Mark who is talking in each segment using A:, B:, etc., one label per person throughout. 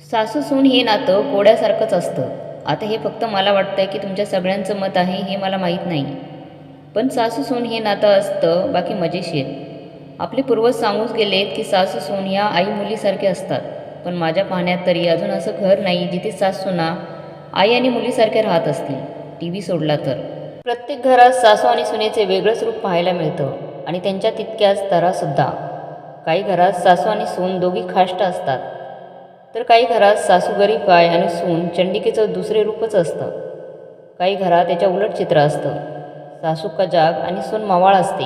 A: सासू सून हे नातं कोड्यासारखंच असतं. आता हे फक्त मला वाटतं की तुमच्या सगळ्यांचं मत आहे हे मला माहीत नाही. पण सासू सून हे नातं असतं बाकी मजेशीर आपले पूर्वज सांगूच गेलेत की सासू सून ह्या आई मुलीसारखे असतात. पण माझ्या पाहण्यात तरी अजून असं घर नाही जिथे सासूना आई आणि मुलीसारखे राहत असतील. टी व्ही सोडला तर. प्रत्येक घरात सासू आणि सुनेचे वेगळंच रूप पाहायला मिळतं आणि त्यांच्या तितक्याच तरासुद्धा काही घरात सासू आणि सून दोघी खाष्ट असतात. तर काही घरात सासू गरीब काय आणि सून चंडिकेचं दुसरे रूपच असतं. काही घरात त्याच्या उलट चित्र असतं. सासू कजाग आणि सून मावाळ असते.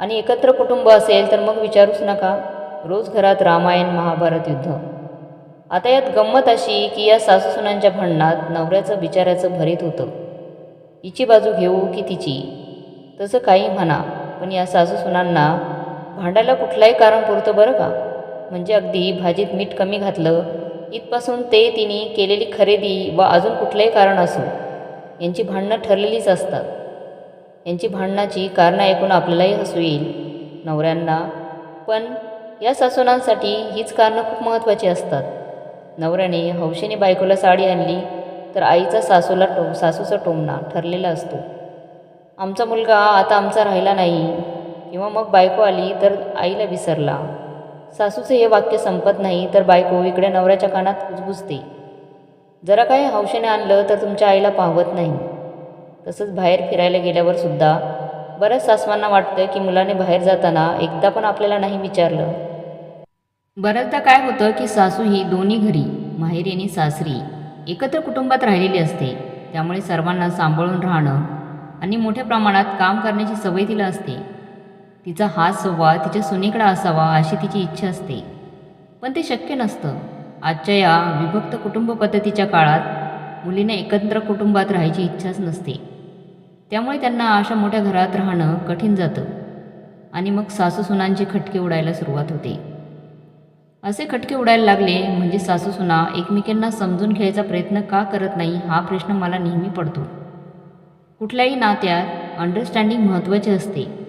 A: आणि एकत्र कुटुंब असेल तर मग विचारूच नका. रोज घरात रामायण महाभारत युद्ध. आता यात गंमत अशी की या सासू सुनांच्या भांडणात नवऱ्याचं बिचाऱ्याचं भरीत होतं. हिची बाजू घेऊ की तिची? तसं काही म्हणा पण या सासू सुनांना भांडायला कुठलाही कारण पुरतं बरं का? म्हणजे अगदी भाजीत मीठ कमी घातलं इथपासून ते तिने केलेली खरेदी व अजून कुठलंही कारण असो यांची भांडणं ठरलेलीच असतात. यांची भांडणाची कारणं ऐकून आपल्यालाही हसू येईल नवऱ्यांना. पण या सासूनांसाठी हीच कारणं खूप महत्त्वाची असतात. नवऱ्याने हौशेने बायकोला साडी आणली तर आईचा सासूला टो सासूचा टोमणा ठरलेला असतो. आमचा मुलगा आता आमचा राहिला नाही किंवा मग बायको आली तर आईला विसरला. सासूचं हे वाक्य संपत नाही तर बायको इकडे नवऱ्याच्या कानात कुजबुजते. जरा काही हौशेने आणलं तर तुमच्या आईला पाहवत नाही. तसंच बाहेर फिरायला गेल्यावर सुद्धा बऱ्याच सासवांना वाटतं की मुलाने बाहेर जाताना एकदा पण आपल्याला नाही विचारलं. बऱ्याचदा काय होतं की सासू ही दोन्ही घरी माहेरी आणि सासरी एकत्र कुटुंबात राहिलेली असते. त्यामुळे सर्वांना सांभाळून राहणं आणि मोठ्या प्रमाणात काम करण्याची सवय तिला असते. तिचा हात संवाद तिच्या सुनेकडा असावा अशी तिची इच्छा असते. पण ते शक्य नसतं. आजच्या या विभक्त कुटुंब पद्धतीच्या काळात मुलींना एकत्र कुटुंबात राहायची इच्छाच नसते. त्यामुळे त्यांना अशा मोठ्या घरात राहणं कठीण जातं आणि मग सासू सुनांचे खटके उडायला सुरुवात होते. असे खटके उडायला लागले म्हणजे सासू सुना एकमेकींना समजून घ्यायचा प्रयत्न का करत नाही हा प्रश्न मला नेहमी पडतो. कुठल्याही नात्यात अंडरस्टँडिंग महत्त्वाचे असते.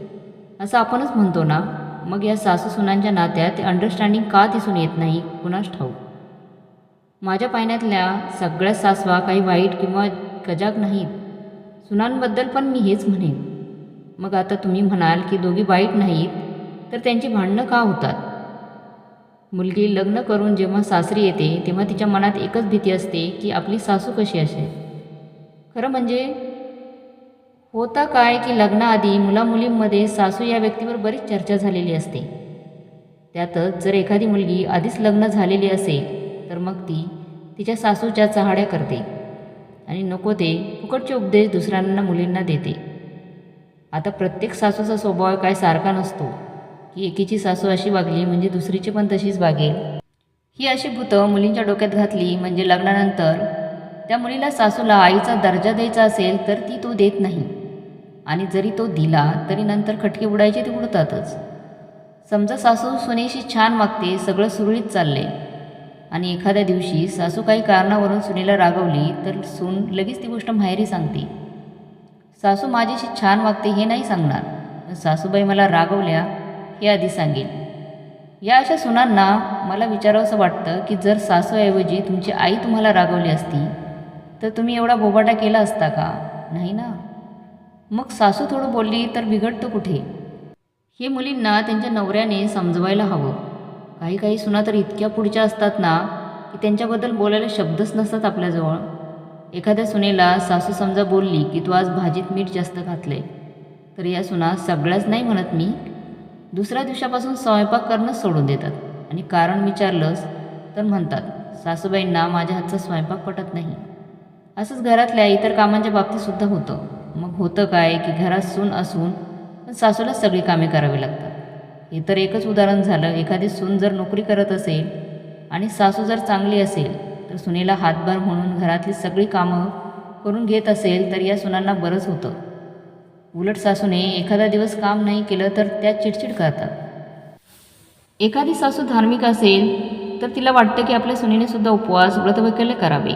A: असं आपणच म्हणतो ना. मग या सासू सुनांच्या नात्यात ते अंडरस्टँडिंग का दिसून येत नाही? कुणास ठाऊक? माझ्या पाहण्यातल्या सगळ्या सासवा काही वाईट किंवा गजाग नाहीत. सुनांबद्दल पण मी हेच म्हणेन. मग आता तुम्ही म्हणाल की दोघी वाईट नाहीत तर त्यांची भांडणं का होतात? मुलगी लग्न करून जेव्हा सासरी येते तेव्हा तिच्या मनात एकच भीती असते की आपली सासू कशी असेल? खरं म्हणजे होता काय की लग्नाआधी मुलामुलींमध्ये सासू या व्यक्तीवर बरीच चर्चा झालेली असते. त्यातच जर एखादी मुलगी आधीच लग्न झालेली असेल तर मग ती तिच्या सासूच्या चहाड्या करते आणि नको ते फुकटचे उपदेश दुसऱ्यांना मुलींना देते. आता प्रत्येक सासूचा स्वभाव काय सारखा नसतो की एकीची सासू अशी वागली म्हणजे दुसरीची पण तशीच वागेल. ही अशी भूतं मुलींच्या डोक्यात घातली म्हणजे लग्नानंतर त्या मुलीला सासूला आईचा दर्जा द्यायचा असेल तर ती तो देत नाही. आणि जरी तो दिला तरी नंतर खटके उडायचे ते उडतातच समजा सासू सुनेशी छान वागते सगळं सुरळीत चालले आणि एखाद्या दिवशी सासू काही कारणावरून सुनेला रागवली तर सून लगेच ती गोष्ट माहेरी सांगते. सासू माझ्याशी छान वागते हे नाही सांगणार. पण सासूबाई मला रागवल्या हे आधी सांगेल. या अशा सुनांना मला विचारावंसं वाटतं की जर सासूऐवजी तुमची आई तुम्हाला रागवली असती तर तुम्ही एवढा बोबाटा केला असता का? नाही ना? मग सासू थोडं बोलली तर बिघडतं कुठे? हे मुलींना त्यांच्या नवऱ्याने समजवायला हवं. काही काही सुना तर इतक्या पुढच्या असतात ना की त्यांच्याबद्दल बोलायला शब्दच नसतात आपल्याजवळ. एखाद्या सुनेला सासू समजा बोलली की तू आज भाजीत मीठ जास्त घातले तर या सुना सगळ्याच नाही म्हणत मी. दुसऱ्या दिवसापासून स्वयंपाक करणंच सोडून देतात. आणि कारण विचारलंच तर म्हणतात सासूबाईंना माझ्या हातचा स्वयंपाक पटत नाही. असंच घरातल्या इतर कामांच्या बाबतीतसुद्धा होतं. मग होतं काय की घरात सून असून पण सासूला सगळी कामे करावी लागतात. हे तर एकच उदाहरण झालं. एखादी सून जर नोकरी करत असेल आणि सासू जर चांगली असेल तर सुनेला हातभार म्हणून घरातली सगळी कामं करून घेत असेल तर या सुनांना बरंच होतं. उलट सासूने एखादा दिवस काम नाही केलं तर त्या चिडचिड करतात. एखादी सासू धार्मिक असेल तर तिला वाटतं की आपल्या सुनेने सुद्धा उपवास व्रतवैकल्य करावे.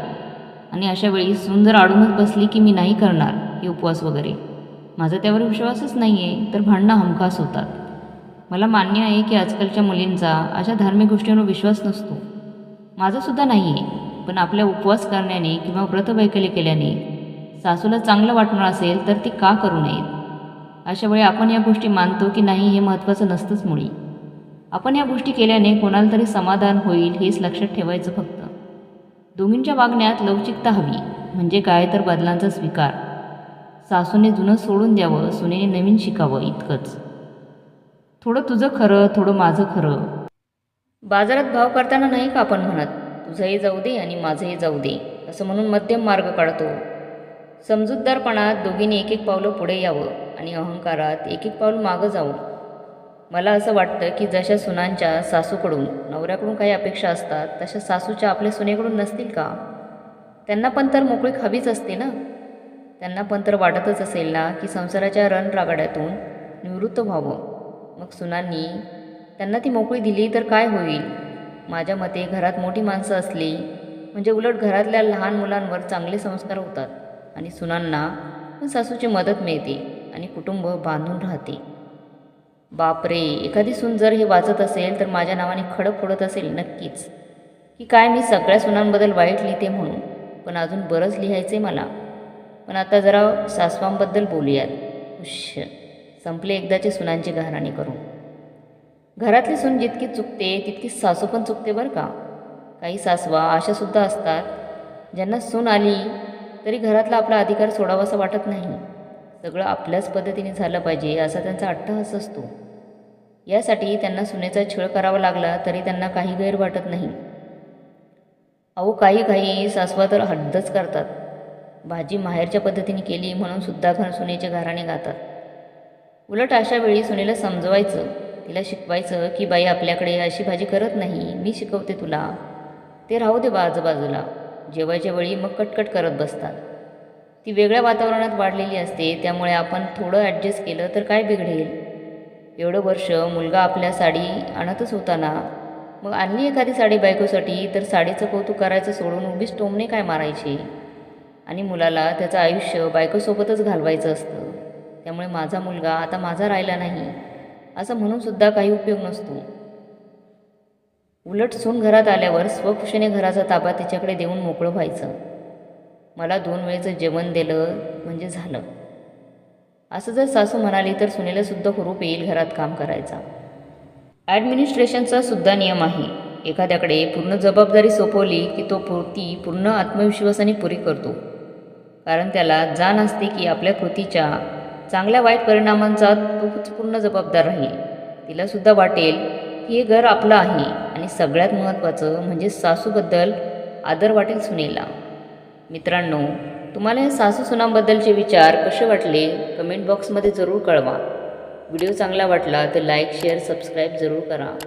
A: आणि अशा वेळी सून जर अडूनच बसली की मी नाही करणार की उपवास वगैरे. माझा त्यावर विश्वासच नाही आहे तर भांडणं हमखास होतात. मला मान्य आहे की आजकालच्या मुलींचा अशा धार्मिक गोष्टींवर विश्वास नसतो. माझंसुद्धा नाही आहे पण आपल्या उपवास करण्याने किंवा व्रतवैकल्य केल्याने सासूला चांगलं वाटणार असेल तर ती का करू नयेत? अशा वेळी आपण या गोष्टी मानतो की नाही हे महत्त्वाचं नसतंच मुळी. आपण या गोष्टी केल्याने कोणाला तरी समाधान होईल हेच लक्षात ठेवायचं फक्त. दोघींच्या वागण्यात लवचिकता हवी म्हणजे काय तर बदलांचा स्वीकार. सासूने जुनं सोडून द्यावं सुनेने नवीन शिकावं इतकंच. थोडं तुझं खरं थोडं माझं खरं. बाजारात भाव करताना नाही का आपण म्हणत तुझंही जाऊ दे आणि माझंही जाऊ दे असं म्हणून मध्यम मार्ग काढतो. समजूतदारपणात दोघींनी एक एक पावलं पुढे यावं आणि अहंकारात एक एक पाऊल मागं जावं. मला असं वाटतं की जशा सुनांच्या सासूकडून नवऱ्याकडून काही अपेक्षा असतात तशा सासूच्या आपल्या सुनेकडून नसतील का? त्यांना पण तर मोकळीक हवीच असते ना? त्यांना पण तर वाटतच असेल ना की संसाराच्या रणरागाड्यातून निवृत्त व्हावं. मग सुनांनी त्यांना ती मोकळी दिली तर काय होईल? माझ्या मते घरात मोठी माणसं असली म्हणजे उलट घरातल्या लहान मुलांवर चांगले संस्कार होतात. आणि सुनांना पण सासूची मदत मिळते आणि कुटुंब बांधून राहते. बापरे! एखादी सून जर हे वाचत असेल तर माझ्या नावाने खडक फोडत असेल नक्कीच. की काय मी सगळ्या सुनांबद्दल वाईट लिहिते म्हणून? पण अजून बरंच लिहायचं आहे मला. पण आता जरा सासवांबद्दल बोलूयात. उश्य संपले एकदाचे सुनांची घराणी करून. घरातली सून जितकी चुकते तितकी सासू पण चुकते बरं का? काही सासवा अशासुद्धा असतात. ज्यांना सून आली तरी घरातला आपला अधिकार सोडावासा वाटत नाही. सगळं आपल्याच पद्धतीने झालं पाहिजे असा त्यांचा अट्टहास असतो. यासाठी त्यांना सुनेचा छळ करावा लागला तरी त्यांना काही गैर वाटत नाही. अहो काही काही सासवा तर हद्दच करतात. भाजी माहेरच्या पद्धतीने केली म्हणून सुद्धा घर सुनेच्या घराने गातात. उलट अशा वेळी सुनेला समजवायचं तिला शिकवायचं की बाई आपल्याकडे अशी भाजी करत नाही मी शिकवते तुला. ते राहू दे बाजूबाजूला जेवायच्या वेळी मग कटकट करत बसतात. ती वेगळ्या वातावरणात वाढलेली असते त्यामुळे आपण थोडं ॲडजस्ट केलं तर काय बिघडेल? एवढं वर्ष मुलगा आपल्या साडी आणतच होता ना. मग आणली एखादी साडी बायकोसाठी तर साडीचं कौतुक करायचं सोडून उभीच टोमणे काय मारायची? आणि मुलाला त्याचं आयुष्य बायकोसोबतच घालवायचं असतं. त्यामुळे माझा मुलगा आता माझा राहिला नाही असं म्हणूनसुद्धा काही उपयोग नसतो. उलट सून घरात आल्यावर स्वखुशीने घराचा ताबा तिच्याकडे देऊन मोकळं व्हायचं. मला दोन वेळेचं जेवण दिलं म्हणजे झालं. असं जर सासू म्हणाली तर सुनेलासुद्धा हुरूप येईल घरात काम करायचा. ॲडमिनिस्ट्रेशनचा सुद्धा नियम आहे. एखाद्याकडे पूर्ण जबाबदारी सोपवली की तो ती पूर्ण आत्मविश्वासाने पुरी करतो. कारण त्याला जाण असते की आपल्या कृतीच्या चांगल्या वाईट परिणामांचा तोच पूर्ण जबाबदार राहील. तिलासुद्धा वाटेल की हे घर आपलं आहे आणि सगळ्यात महत्त्वाचं म्हणजे सासूबद्दल आदर वाटेल सुनेला. मित्रांनो तुम्हाला या सासू सुनांबद्दलचे विचार कसे वाटले? कमेंट बॉक्समध्ये जरूर कळवा. व्हिडिओ चांगला वाटला तर लाईक शेअर सबस्क्राईब जरूर करा.